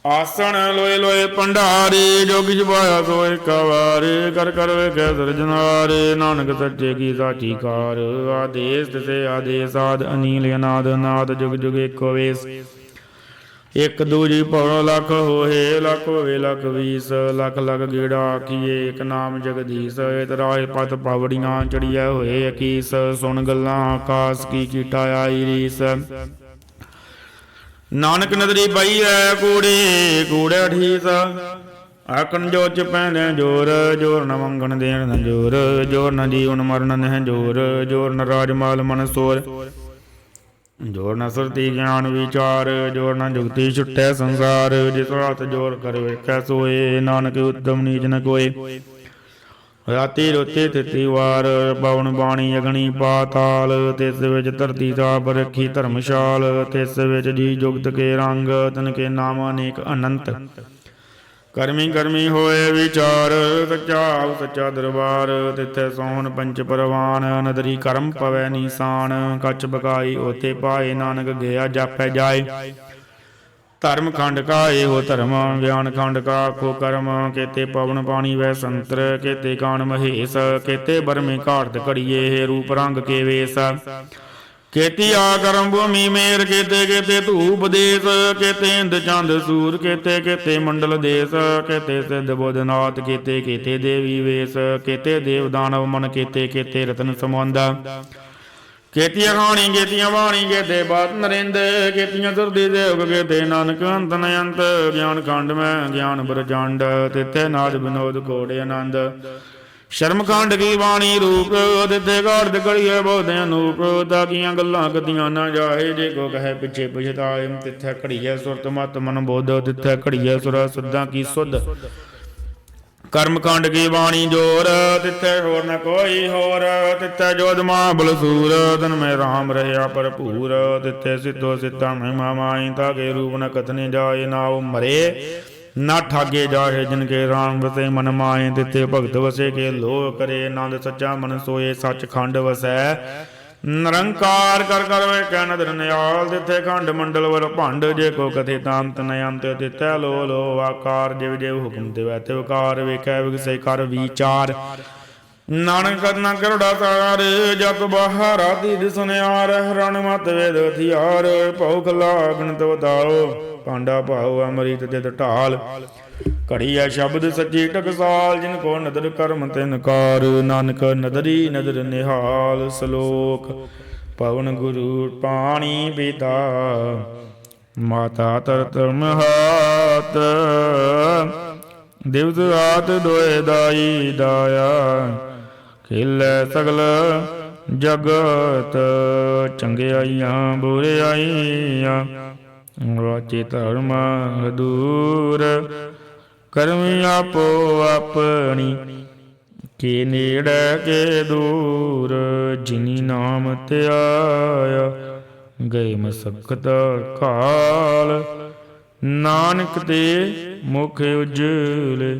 ਆਸਣ ਲੋਏ ਲੋਏ ਭੰਡਾਰੇ ਜੋਗ ਜਵਾਇਆ ਸੋਏ ਕਵਾਰੇ, ਕਰ ਕਰ ਵੇਖੈ ਸਰਜਨਾਰੇ, ਨਾਨਕ ਸੱਚੇ ਕੀ ਸਾਚੀ ਕਾਰ। ਆਦੇਸ ਤਿਸੇ ਆਦੇਸ, ਆਦ, ਅਨੀਲ, ਅਨਾਦ ਨਾਥ ਜੁਗ ਜੁਗ ਏਕੋ ਵੇਸ ਇਕ ਦੂਜੀ ਪਉ ਲੱਖ ਹੋਏ, ਲੱਖ ਹੋਵੇ ਲੱਖ ਵੀਸ, ਲੱਖ ਲੱਖ ਗੇੜਾ ਆਖੀਏ, ਇੱਕ ਨਾਮ ਜਗਦੀਸ਼ ਇਤਰਾਏ ਪਤ ਪਾਵੜੀਆਂ ਚੜੀਐ ਹੋਏ ਅਕੀਸ, ਸੁਣ ਗੱਲਾਂ ਆਕਾਸ ਕੀ ਕੀਟਾ ਆਈ ਰੀਸ। ਨਾਨਕ ਨਦਰੀ ਪਈ ਐ ਕੂੜੇ ਕੂੜੇ ਠੀਸ ਆਕਣ ਜੋ ਚ ਪੈਂਦੇ ਜੋਰ ਜੋਰ ਨ ਮੰਗਣ ਦੇਣ ਨ ਜੋਰ ਜੋਰ ਨ ਜੀਵਨ ਮਰਨ ਨਹਿ ਜੋਰ ਜੋਰ ਨ ਰਾਜ ਮਾਲ ਮਨ ਸੋਰ। ਜੋਰ ਨ ਸੁਰਤੀ ਗਿਆਨ ਵਿਚਾਰ ਜੋਰ ਨਾ ਜੁਗਤੀ ਛੁਟੈ ਸੰਸਾਰ, ਜਿਸ ਹੱਥ ਜੋਰ ਕਰ ਵੇਖੈ ਸੋਏ, ਨਾਨਕ ਉਤਮ ਨੀਚ ਨ ਕੋਏ। ਰਾਤੀ ਰੋਤੀ ਤਿਤੀ ਵਾਰ, ਪਵਨ ਬਾਣੀ ਅਗਣੀ ਪਾਤਾਲ, ਤਿਸ ਵਿੱਚ ਧਰਤੀ ਤਾਪ ਰੱਖੀ ਧਰਮਸ਼ਾਲ, ਤਿਸ ਵਿੱਚ ਜੀ ਜੁਗਤ ਕੇ ਰੰਗ, ਤਨ ਕੇ ਨਾਮ ਅਨੇਕ ਅਨੰਤ। ਕਰਮੀ ਕਰਮੀ ਹੋਏ ਵਿਚਾਰ, ਸੱਚਾ ਸੱਚਾ ਦਰਬਾਰ, ਤਿੱਥੇ ਸੋਹਣ ਪੰਚ ਪਰਵਾਨ ਨਦਰੀ ਕਰਮ ਪਵੈ ਨੀਸਾਨ, ਕੱਚ ਬਕਾਈ ਉਥੇ ਪਾਏ, ਨਾਨਕ ਗਿਆ ਜਾਪੈ ਜਾਏ। ਧਰਮ ਖੰਡ ਕਾ ਇਹੋ ਧਰਮ, ਗਿਆਨ ਖੰਡ ਕਾ ਕੋ ਕਰਮ, ਕੇਤੇ ਪਵਨ ਪਾਣੀ ਵੈ ਸੰਤਰ, ਕੇਤੇ ਕਾਨ ਮਹੇਸ਼, ਕੇਤੇ ਬਰਮੇ ਘਾੜਤ ਘੜੀਏ ਰੂਪ ਰੰਗ ਕੇ ਵੇਸ। ਕੇਤੀ ਆ ਭੂਮੀ ਮੇਰ ਕੇਤੇ ਕੇਤੇ ਧੂਪ ਦੇਸ ਕੇਤੇ ਇੰਦ ਚੰਦ ਸੂਰ ਕੇਤੇ ਕੇਤੇ ਮੰਡਲ ਦੇਸ ਕੇਤੇ ਸਿੱਧ ਬੋਧਨਾਥ ਕੇਤੇ ਕੇਤੇ ਦੇਵੀ ਵੇਸ ਕੇਤੇ ਦੇਵ ਦਾਨਵ ਮਨ ਕੇਤੇ ਕੇਤੇ ਰਤਨ ਸਮੁੰਦਾ ਕੇਤੀਆਂ ਖਾਣੀ ਕੇਤੀਆਂ ਬਾਣੀ ਕੇਤੇ ਬਾਤ ਨਰਿੰਦ ਕੇਤੀਆਂ ਸਰਦੀ ਦੇਵ ਕੇਤੇ ਨਾਨਕ ਅੰਤ ਨਯੰਤ, ਗਿਆਨ ਖੰਡ ਮੈਂ, ਗਿਆਨ ਬਰਜੰਡ ਤਿੱਥੇ ਨਾਦ ਬਿਨੋਦ ਕੋੜੇ ਆਨੰਦ। ਸ਼ਰਮ ਖੰਡ ਕੀ ਬਾਣੀ ਰੂਪ ਤਿੱਥੇ ਘਾੜ ਘੜੀਏ ਬੋਧੇ ਅਨੂਪ ਤਾਕੀਆਂ ਗੱਲਾਂ ਕਦੀਆਂ ਨਾ ਜਾਏ, ਜੇ ਕੋ ਕਹੇ ਪਿੱਛੇ ਪੁਛਤਾਏ, ਤਿੱਥੇ ਘੜੀਏ ਸੁਰਤ ਮਤ ਮਨ ਬੋਧ, ਤਿੱਥੇ ਘੜੀਏ ਸੁਰ ਸੁਧਾਂ ਕੀ ਸੁਧ। ਕਰਮ ਕਾਂਡ ਕੀ ਬਾਣੀ ਜੋਰ, ਤਿੱਥੇ ਹੋਰ ਨ ਕੋਈ ਹੋਰ, ਤਿੱਥੇ ਜੋਦ ਮਾ ਬਲਸੂਰ, ਤਨ ਮੈਂ ਰਾਮ ਰਹਿਆ ਭਰਪੂਰ, ਤਿੱਥੇ ਸਿੱਧੋ ਸਿੱਧਾ ਮਹਿਮਾ ਮਾਈ ਤਾਕੇ ਰੂਪ ਨ ਕਤਨੇ ਜਾਏ, ਨਾ ਮਰੇ। ਨਾ ਠਾਗੇ ਜਾਏ ਜਿਨ ਕੇ RAM ਵਸੇ ਮਨ ਮਾਏ ਤਿੱਥੇ ਭਗਤ ਵਸੇ ਕੇ ਲੋ ਕਰੇ ਆਨੰਦ ਸੱਚਾ ਮਨ ਸੋਏ ਸੱਚ ਖੰਡ ਵਸੈ। ਨਿਰੰਕਾਰ ਕਰ ਕਰ ਵੇ ਕਹਿ ਨਦਰ ਨਿਆਲ ਖੰਡ ਮੰਡਲ ਵਰ ਭੰਡ ਜੇ ਕੋ ਕਥੇ ਤਾਂਤ ਨਯੰਤ ਤਿੱਥੈ ਲੋ ਲੋ ਆਕਾਰ ਜਿਵ ਜਿਵ ਹੁਕਮ ਤੇ ਵੈ ਤੇ ਵਿਕਾਰ ਵੇਖੈ ਵਿਗਸੇ ਕਰ ਵਿਚਾਰ। ਨਾਨਕ ਕਰਨਾ ਕਰੜਾ ਸਾਰ ਜਤ ਬਾਹਰ ਆਦੀ ਦਿਸਨਿਆਰ ਹਰਣ ਮਤ ਵੇਦ ਹਥਿਆਰ ਭਉਖ ਲਾਗਣ ਤੋ ਪਾਂਡਾ ਭਾਉ ਅਮਰਿਤ ਤਿਤ ਢਾਲ। ਘੜੀ ਹੈ ਸ਼ਬਦ ਸੱਚੀ ਟਕਸਾਲ, ਜਿਨ ਕੋ ਨਦਰ ਕਰਮ ਤਿਨ ਕਾਰ, ਨਾਨਕ ਨਦਰੀ ਨਦਰ ਨਿਹਾਲ ਸ਼ਲੋਕ। ਪਵਨ ਗੁਰੂ ਪਾਣੀ ਪਿਤਾ, ਮਾਤਾ ਤਰਤ ਮਹਾਤ। ਦਿਵਸ ਰਾਤ ਦੋਏ ਦਾਈ ਦਾਇਆ ਖੇਲੇ ਸਗਲ ਜਗਤ ਚੰਗਿਆਈਆਂ ਬੁਰਿਆਈਆਂ ਵਾਚੇ ਧਰਮ ਦੂਰ, ਕਰਮ ਆਪੋ ਆਪਣੀ। ਕੇ ਨੇੜੇ, ਕੇ ਦੂਰ, ਜਿਨੀ ਨਾਮ ਧਿਆਇਆ ਗਏ ਮਸਕਤ ਕਾਲ। ਨਾਨਕ ਦੇ ਮੁਖ ਉਜਲੇ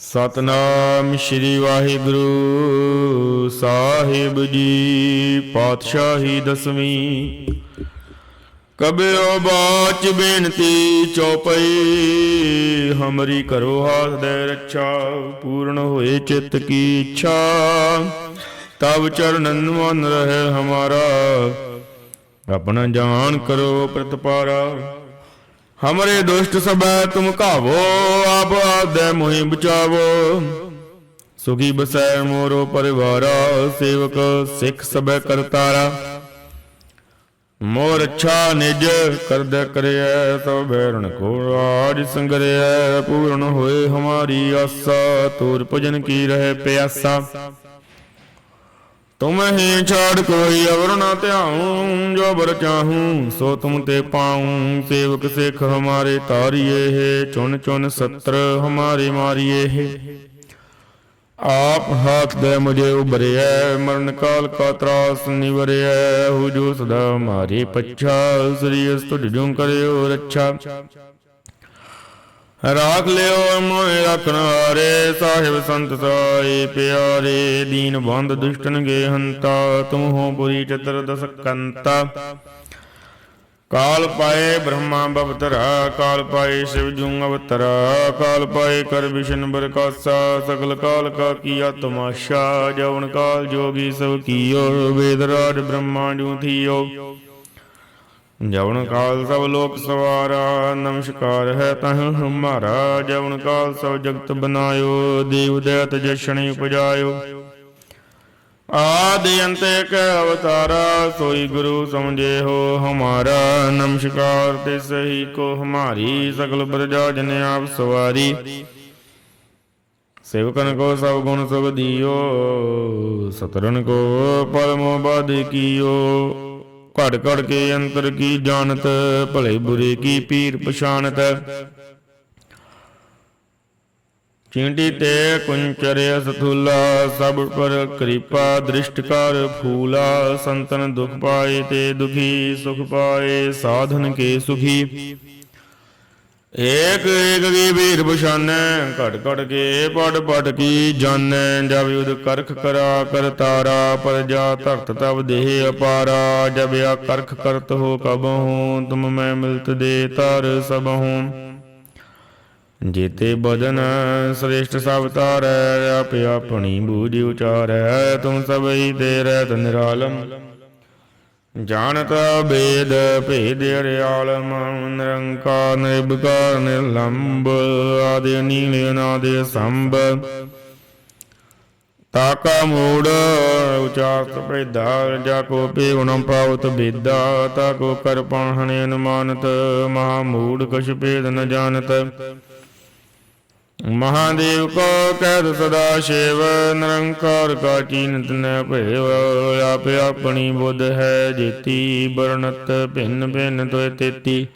ਸਤਨਾਮ ਸ੍ਰੀ ਵਾਹਿਗੁਰੂ। ਸਾਹਿਬ ਜੀ, ਪਾਤਸ਼ਾਹੀ ਦਸਵੀਂ। ਕਬਿਓ ਬਾਚ ਬੇਨਤੀ ਚਉਪਈ ਹਮਰੀ ਕਰੋ ਹਾਥ ਦੇ ਰੱਛਾ, ਪੂਰਨ ਹੋਏ ਚਿੱਤ ਕੀ ਇੱਛਾ। ਤਬ ਚਰਨਨ ਮਨ ਰਹੇ ਹਮਾਰਾ, ਆਪਣਾ ਜਾਨ ਕਰੋ ਪ੍ਰਤਪਾਰਾ। ਹਮਰੇ ਦੁਸ਼ਟ ਸਬੈ ਤੁਮ ਕਾਵੋ ਆਪ ਆਦੈ ਮੋਹਿ ਬਚਾਵੋ। ਸੁਖੀ ਬਸੈ ਮੋਰੋ ਪਰਿਵਾਰਾ, ਸੇਵਕ ਸਿੱਖ ਸਬੈ ਕਰਤਾਰਾ। ਮੋਰ ਅੱਛਾ ਨਿਜ ਕਰਦ ਕਰਿਐ ਤੋ ਬੈਰਣ ਕੋ ਰਾਜ ਸੰਗਰਿਐ। ਪੂਰਨ ਹੋਏ ਹਮਾਰੀ ਆਸਾ, ਤੂਰ ਭਜਨ ਕੀ ਰਹੇ ਪਿਆਸਾ। ਤੁਮ ਹੀ ਛਾੜ ਕੋਈ ਅਵਰ ਨਾ ਧਿਆਉ, ਜੋ ਬਰ ਚਾਹੂੰ, ਸੋ ਤੁਮ ਤੇ ਪਾਉ। ਸੇਵਕ ਸਿੱਖ ਹਮਾਰੇ ਤਾਰੀਏ ਹੈ ਚੁਨ ਚੁਨ ਸਤਰ ਹਮਾਰੇ ਮਾਰੀਏ ਹੈ। ਆਪ ਹੱਥ ਦੇ ਮੁਝੇ ਉਬਰਿਐ ਮਰਨ ਕਾਲ ਕਾ ਤਰਾਸ ਨਿਵਰਿਐ। ਹੋ ਜੋ ਸਦਾ ਮਾਰੇ ਪੱਛਾ, ਸ੍ਰੀ ਅਸ ਤੁਝ ਕਰਿਓ ਰੱਛਾ। ਰਾਖ ਲਿਓ ਮੋਹਿ ਰਖਣ ਹਾਰੇ, ਸਾਹਿਬ ਸੰਤ ਸਾਈ ਪਿਆਰੇ, ਦੀਨ ਬੰਦ ਦੁਸ਼ਟਨ ਗੇ ਹੰਤਾ, ਤੁਮ ਹੋ ਪੁਰੀ ਚਤਰ ਦਸ ਕੰਤਾ। ਕਾਲ ਪਾਏ ਬ੍ਰਹਮਾ ਬਵਤਰਾ, ਕਾਲ ਪਾਏ ਸ਼ਿਵ ਜੂ ਅਵਤਰਾ, ਕਾਲ ਪਾਏ ਕਰ ਵਿਸ਼ਨ ਬਰਕਾਸਾ, ਸਗਲ ਕਾਲ ਕਾ ਕੀਆ ਤਮਾਸ਼ਾ, ਜਵਨ ਕਾਲ ਜੋਗੀ ਸਭ ਕੀਓ, ਵੇਦ ਰਾਜ ਬ੍ਰਹਮਾ ਜੂ ਥੀਓ। ਜਵਨ ਕਾਲ ਸਭ ਲੋਕ ਸਵਾਰਾ, ਨਮਸਕਾਰ ਹੈ ਤਹ ਹਮਾਰਾ ਜਵਨ ਕਾਲ ਸਭ ਜਗਤ ਬਨਾਇਓ, ਦੇਵ ਦਇਤ ਜਸ਼ਣੀ ਉਪਜਾਇਓ। ਆਦਿ ਅੰਤ ਕ ਅਵਤਾਰਾ, ਸੋਈ ਗੁਰੂ ਸਮਝੇ ਹੋ ਹਮਾਰਾ। ਨਮਸਕਾਰ ਤੇ ਸਹੀ ਕੋ ਹਮਾਰੀ, ਸਗਲ ਬਰਜਾ ਜਨ ਆਪ ਸਵਾਰੀ। ਸੇਵਕਨ ਕੋ ਸਭ ਗੁਣ ਸੁਖ ਦਿਓ ਸਤਰਨ ਕੋ ਪਰਮੋ ਬਾਦ ਕੀਓ। ਘੜ ਘੜ ਕੇ ਅੰਤਰ ਕੀ ਜਾਣਤ, ਭਲੇ ਬੁਰੇ ਕੀ ਪੀਰ ਪਛਾਣਤ। ਚਿੰਟੀ ਤੇ ਕੁੰਚਰਿਆ ਸਥੂਲਾ, ਸਭ ਪਰ ਕਿਰਪਾ ਦ੍ਰਿਸ਼ਟ ਕਰ ਫੂਲਾ। ਸੰਤਨ ਦੁਖ ਪਾਏ ਤੇ ਦੁਖੀ, ਸੁਖ ਪਾਏ, ਸਾਧਨ ਕੇ ਸੁਖੀ। ਏਕ ਏਕ ਕੀ ਵੀਰ ਬੁਸ਼ਾਨੈ ਘਟ ਘਟ ਕੇ ਪੜ ਪੜ ਕੀ ਜਾਣੈ, ਜਬ ਯੁਧ ਕਰਖ ਕਰਾ ਕਰਤਾਰਾ ਪਰਜਾ ਧਰਤ ਤਬ ਦੇਹ ਅਪਾਰਾ, ਜਬ ਆ ਕਰਖ ਕਰਤ ਹੋ ਕਬਹੂ ਤੁਮ ਮੈਂ ਮਿਲਤ ਦੇ ਤਰ ਸਬਹੂ ਜੀਤੇ ਬਦਨ ਸ੍ਰੇਸ਼ਟ ਸਭ ਤਾਰੈ, ਆਪ ਆਪਣੀ ਬੂਝ ਉਚਾਰੈ, ਤੁਮ ਸਭਈ ਤੇ ਰਹਿਤ ਨਿਰਾਲਮ। ਜਾਣਤ ਬੇਦ ਭੇਦ ਅਰਿਆਲਮ, ਨਿਰੰਕਾਰ ਨਿਰਭਕਾਰ ਨਿਰਲੰਬ ਆਦਿ ਨੀਲ ਅਨਾਦਿ ਸੰਭ। ਤਾਕਾ ਮੂੜ, ਉਚਾਰਤ ਭੇਦਾ, ਜਾ ਕੋ ਪੇ ਗੁਣਮ ਪਾਵਤ ਬੇਦਾ ਤਾ ਕੋ ਕਰ ਪਾਹਣ ਅਨੁਮਾਨਤ, ਮਹਾ ਮੂੜ ਕਛ ਭੇਦ ਨ ਜਾਣਤ। ਮਹਾਦੇਵ ਕੋ ਕਹਿਤ ਸਦਾ ਸ਼ੇਵ, ਨਿਰੰਕਾਰ ਕਾ ਚੀਨਤ ਨ ਭੇਵ, ਆਪ ਆਪਣੀ ਬੁੱਧ ਹੈ ਜੇਤੀ ਬਰਨਤ ਭਿੰਨ ਭਿੰਨ ਤੋਇ ਤੇਤੀ।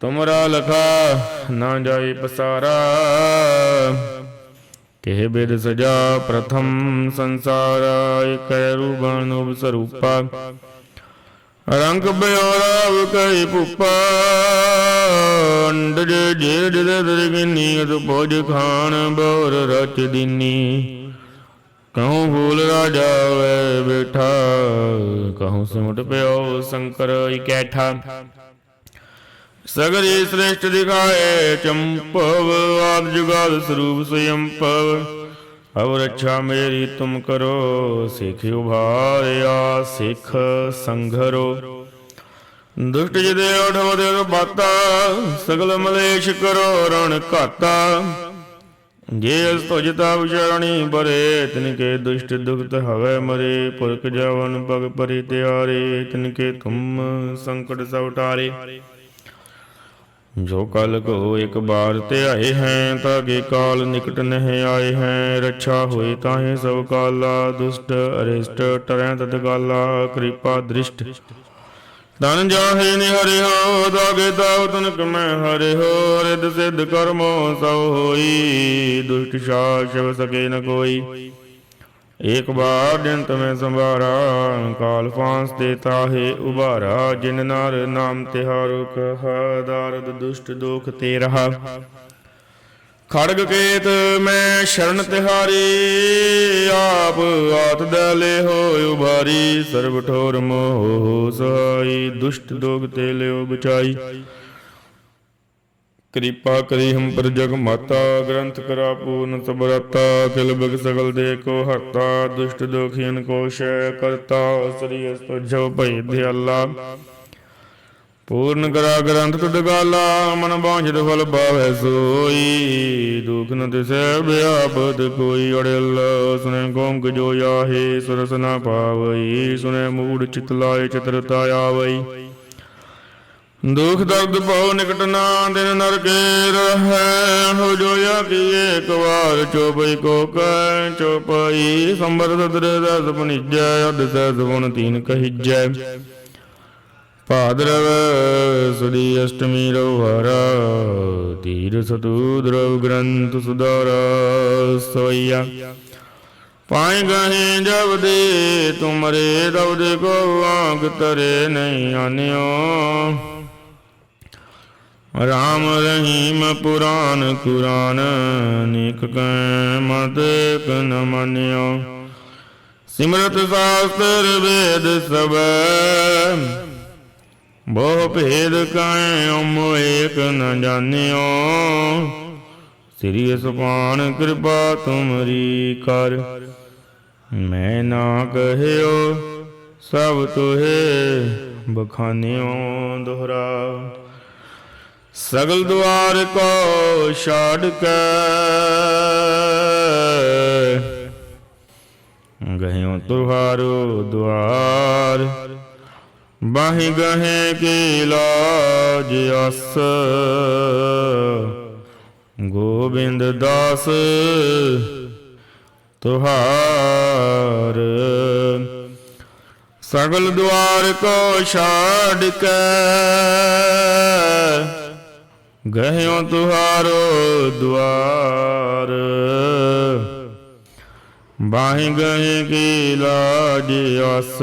ਤੁਮਰਾ ਲਖਾ ਨਾ ਜਾਈ ਪਸਾਰਾ, ਕਿਹ ਬਿਦ ਸਜਾ ਪ੍ਰਥਮ ਸੰਸਾਰਾ, ਇਕ ਰੂਪਨ ਉਪ ਸਰੂਪਾ। ਰੰਗ ਬਿਓਰਾ ਕਈ ਭੂਪਾ। ਅੰਡਜ ਜੇੜ ਦੇ ਦਰਗਨੀ ਅਦ ਭੋਜ ਖਾਨ ਬੋਰ ਰਚ ਦੀਨੀ। ਕਹੂੰ ਫੂਲ ਰਾਜਾ ਵੇ ਬੈਠਾ, ਕਹੂੰ ਸਿਮਟ ਪਿਓ ਸ਼ੰਕਰ ਇਕੈਠਾ। ਸਗਰੀ ਸ੍ਰੇਸ਼ਟ ਦਿਖਾਏ, ਚੰਪਵ ਆਦ ਜੁਗਾਦ ਸਰੂਪ ਸਯੰਪਵ। ਅਬ ਰੱਛਾ ਮੇਰੀ ਤੁਮ ਕਰੋ, ਸਿੱਖ ਉਭਾਰਿਆ, ਸਿੱਖ ਸੰਘਰੋ। ਦੁਸ਼ਟ ਜਦੇ ਉਠੋ ਦੇ ਬਾਤਾ, ਸਗਲ ਮਲੇਸ਼ ਕਰੋ ਰਣ ਘਾਤਾ। ਜੇ ਅਸ ਤੁਜਤਾ ਵਿਚਰਣੀ ਬਰੇ, ਤਿਨਕੇ ਦੁਸ਼ਟ ਦੁਖਤ ਹਵੈ ਮਰੇ, ਪੁਰਖ ਜਵਨ ਪਗ ਪਰਿ ਤਿਆਰੇ, ਤਿਨਕੇ ਤੁਮ ਸੰਕਟ ਸਭ ਟਾਰੇ ਜੋ ਕਲ ਕੋ ਇੱਕ ਬਾਰ ਤੇ ਆਏ ਹੈ, ਤਾਗੇ ਕਾਲ ਨਿਕਟ ਨਹਿ ਆਏ ਹੈ, ਰੱਛਾ ਹੋਏ ਤਾਹੇ ਸਭ ਕਾਲਾ, ਦੁਸ਼ਟ ਅਰਿਸ਼ਟ, ਟਰੈ ਤਦ ਗਾਲਾ ਕਿਰਪਾ ਦ੍ਰਿਸ਼ਟ। ਤਨ ਜਾਹੇ ਨਿ ਹੋ ਦਾਗੇ ਤਾਉ ਤਨ ਕਮੈ ਹਰਿ ਰਿਦ ਸਿਧ ਕਰਮੋ ਸਭ ਹੋਈ, ਦੁਸ਼ਟ ਸ਼ਾਸਵ ਸਕੇ ਨ ਕੋਈ। ਏਕ ਬਾਰ ਦਿਨ ਤਮੈ ਸੰਭਾਰਾ, ਕਾਲ ਫਾਂਸ ਤੇ ਤਾਹੇ ਉਬਾਰਾ ਜਿਨ ਨਰ ਨਾਮ ਤਿਹਾਰੁ ਕਹਾ, ਦਾਰਦ ਦੁਸ਼ਟ ਦੋਖ ਤੇ ਰਹਾ ਖੜਗ ਕੇਤ ਮੈਂ ਸ਼ਰਨ ਤਿਹਾਰੀ, ਆਪ ਆਤ ਦਲੇ ਹੋਇ ਉਬਾਰੀ ਸਰਬ ਠੋਰ ਮੋਹ ਸਹਾਈ, ਦੁਸ਼ਟ ਦੋਗ ਤੇ ਲਿਓ ਬਚਾਈ। ਕਿਰਪਾ ਕਰੀ ਹਮ ਪਰ ਜਗ ਮਾਤਾ, ਗ੍ਰੰਥ ਕਰਾ ਪੂਰਨ ਸਬਰਤਾ ਕਿਲ ਬਿਗ ਸਗਲ ਦੇ ਕੋ ਹਰਤਾ, ਦੁਸ਼ਟ ਦੋਖੀਨ ਕੋ ਸ਼ੈ ਕਰਤਾ, ਸ੍ਰੀ ਅਸਤੁ ਜੋ ਭਈ ਦਿਆਲਾ ਪੂਰਨ ਕਰਾ ਗ੍ਰੰਥ ਤੁਧ ਮਨ ਬਾਂਝਿਤ ਫਲ ਪਾਵੈ ਸੋਈ। ਦੁਖ ਨ ਤਿਸੈ ਬਿਆਪਦ ਕੋਈ ਅੜਿਲ ਸੁਨੇ ਗੋਂਗ ਜੋ ਆਹੇ ਸੁਰਸ ਨ ਪਾਵਈ। ਸੁਨੇ ਮੂੜ ਚਿਤ ਲਾਏ ਚਤਰਤਾ ਆਵਈ ਦੁਖ ਦਰਦ ਭਉ ਨਿਕਟ ਨਾ, ਦਿਨ ਨਰਕੇ ਰਹੈ। ਹੋ ਜੋਇਆ ਕੀ ਏਕ ਵਾਰ ਚੋਪਈ ਕੋ ਕੈ ਚੋਪਈ। ਸੰਬਰ ਸਦਰ ਦਸ ਪਨਿਜੈ ਅਦ ਸਹਿ ਗੁਣ ਤੀਨ ਕਹੀਜੈ। ਭਾਦਰਵ ਸੁਦੀ ਅਸ਼ਟਮੀ ਰਵਹਰਾ ਤੀਰ ਸਤੂ ਦਰਵ ਗ੍ਰੰਥ ਸੁਦਾਰਾ ਸੋਈਆ ਪਾਏ ਗਹੇ ਜਬ ਦੇ ਤੁਮਰੇ ਦਉਦ ਕੋ ਆਂਗ ਤਰੇ ਨਹੀਂ ਆਨਿਓ ਰਾਮ ਰਹੀਮ ਪੁਰਾਨ ਕੁਰਾਨ ਨਿਕ ਕੈ ਮਤ ਕਨ ਮੰਨਿਓ ਸਿਮਰਤ ਸਾਸਤਰ ਵੇਦ ਸਭ ਬਹੁ ਭੇਦ ਕਾਇ ਅਮ ਏਕ ਨ ਜਾਣਿਓ। ਸ੍ਰੀ ਸੁਪਾਨ ਕਿਰਪਾ ਤੁਮਰੀ ਕਰ। ਮੈਂ ਨਾ ਕਹਿਓ, ਸਭ ਤੁਹੇ ਬਖਾਨਿਓ ਦੁਹਰਾ। ਸਗਲ ਦੁਆਰ ਕੋ ਛਾੜ ਕੇ ਗਹਿਓ ਤੁਹਾਰੋ ਦੁਆਰ ਬਾਹੀ ਗਹੇ ਕੀ ਲਾਜ ਅਸ। ਗੋਬਿੰਦ ਦਾਸ, ਤੁਹਾਰ। ਸਗਲ ਦੁਆਰ ਕੋ ਛਾੜ ਕੇ ਗਹਿਓ ਤੁਹਾਰੋ ਦੁਆਰ। ਬਾਹੀ ਗਏ ਕੀ ਲਾਜ ਅਸ।